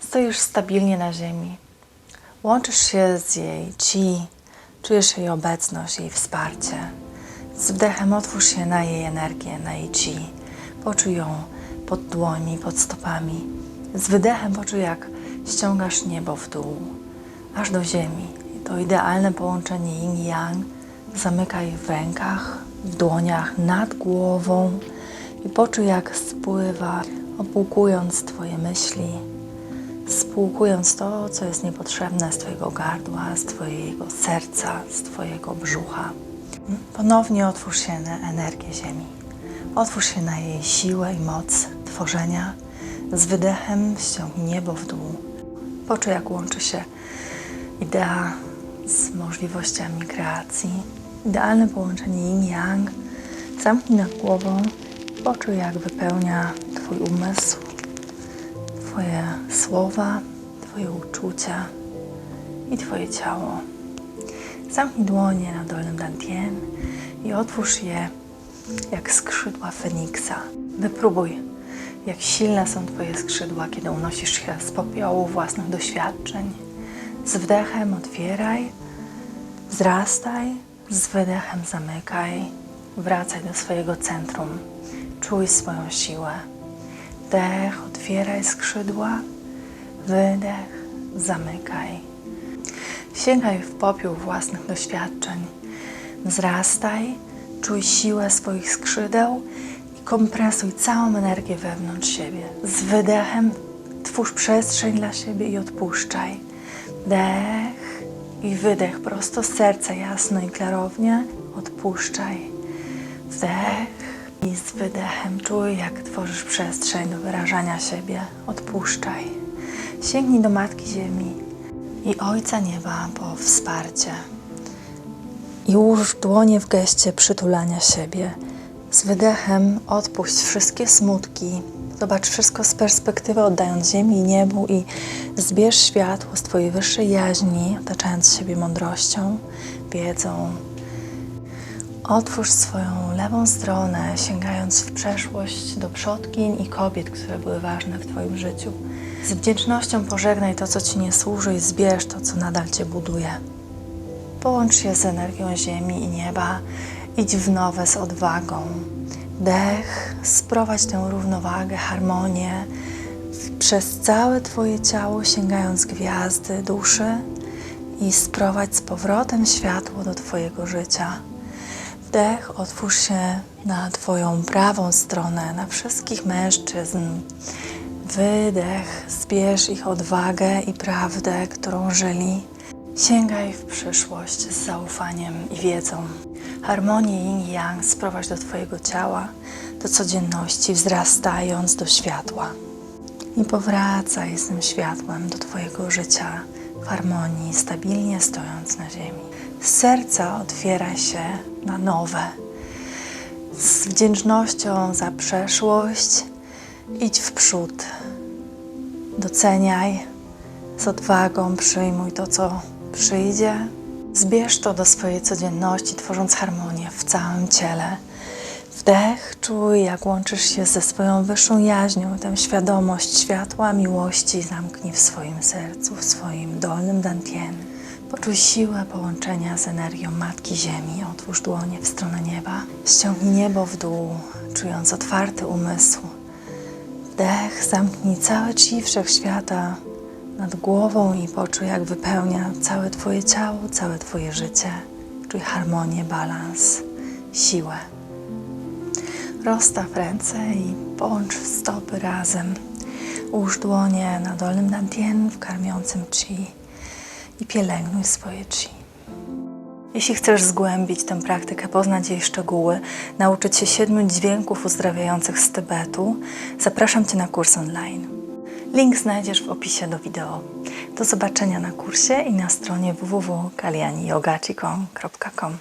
Stoisz stabilnie na ziemi. Łączysz się z jej chi, czujesz jej obecność, jej wsparcie. Z wdechem otwórz się na jej energię, na jej chi. Poczuj ją pod dłońmi, pod stopami. Z wydechem poczuj, jak ściągasz niebo w dół, aż do ziemi. To idealne połączenie yin-yang. Zamykaj w rękach, w dłoniach, nad głową i poczuj, jak spływa, opłukując Twoje myśli, spłukując to, co jest niepotrzebne z Twojego gardła, z Twojego serca, z Twojego brzucha. Ponownie otwórz się na energię Ziemi. Otwórz się na jej siłę i moc tworzenia. Z wydechem ściągnij niebo w dół. Poczuj, jak łączy się idea z możliwościami kreacji. Idealne połączenie yin-yang. Zamknij nad głową. Poczuj, jak wypełnia Twój umysł, Twoje słowa, Twoje uczucia i Twoje ciało. Zamknij dłonie na dolnym dantien i otwórz je jak skrzydła Feniksa. Wypróbuj, jak silne są Twoje skrzydła, kiedy unosisz się z popiołu własnych doświadczeń. Z wdechem otwieraj, wzrastaj, z wydechem zamykaj, wracaj do swojego centrum. Czuj swoją siłę. Wdech, otwieraj skrzydła, wydech, zamykaj. Sięgaj w popiół własnych doświadczeń. Wzrastaj, czuj siłę swoich skrzydeł i kompresuj całą energię wewnątrz siebie. Z wydechem twórz przestrzeń dla siebie i odpuszczaj. Wdech i wydech prosto z serca, jasno i klarownie. Odpuszczaj. Wdech i z wydechem czuj, jak tworzysz przestrzeń do wyrażania siebie. Odpuszczaj. Sięgnij do Matki Ziemi i Ojca Nieba po wsparcie. I ułóż dłonie w geście przytulania siebie. Z wydechem odpuść wszystkie smutki. Zobacz wszystko z perspektywy, oddając ziemi i niebu i zbierz światło z Twojej wyższej jaźni, otaczając siebie mądrością, wiedzą. Otwórz swoją lewą stronę, sięgając w przeszłość do przodkiń i kobiet, które były ważne w Twoim życiu. Z wdzięcznością pożegnaj to, co Ci nie służy i zbierz to, co nadal Cię buduje. Połącz się z energią ziemi i nieba, idź w nowe z odwagą. Dech, sprowadź tę równowagę, harmonię przez całe Twoje ciało, sięgając gwiazdy, duszy i sprowadź z powrotem światło do Twojego życia. Wdech, otwórz się na Twoją prawą stronę, na wszystkich mężczyzn. Wydech, zbierz ich odwagę i prawdę, którą żyli. Sięgaj w przyszłość z zaufaniem i wiedzą. Harmonię yin i yang sprowadź do Twojego ciała, do codzienności, wzrastając do światła. I powracaj z tym światłem do Twojego życia w harmonii, stabilnie stojąc na ziemi. Serca otwieraj się na nowe. Z wdzięcznością za przeszłość idź w przód. Doceniaj, z odwagą przyjmuj to, co przyjdzie. Zbierz to do swojej codzienności, tworząc harmonię w całym ciele. Wdech, czuj, jak łączysz się ze swoją wyższą jaźnią. Tę świadomość światła, miłości zamknij w swoim sercu, w swoim dolnym dantien. Poczuj siłę połączenia z energią Matki Ziemi. Otwórz dłonie w stronę nieba. Ściągnij niebo w dół, czując otwarty umysł. Wdech, zamknij całe chi wszechświata nad głową i poczuj, jak wypełnia całe Twoje ciało, całe Twoje życie. Czuj harmonię, balans, siłę. Rozstaw ręce i połącz stopy razem. Ułóż dłonie na dolnym dantien w karmiącym chi i pielęgnuj swoje chi. Jeśli chcesz zgłębić tę praktykę, poznać jej szczegóły, nauczyć się siedmiu dźwięków uzdrawiających z Tybetu, zapraszam Cię na kurs online. Link znajdziesz w opisie do wideo. Do zobaczenia na kursie i na stronie www.kalianiyogachi.com.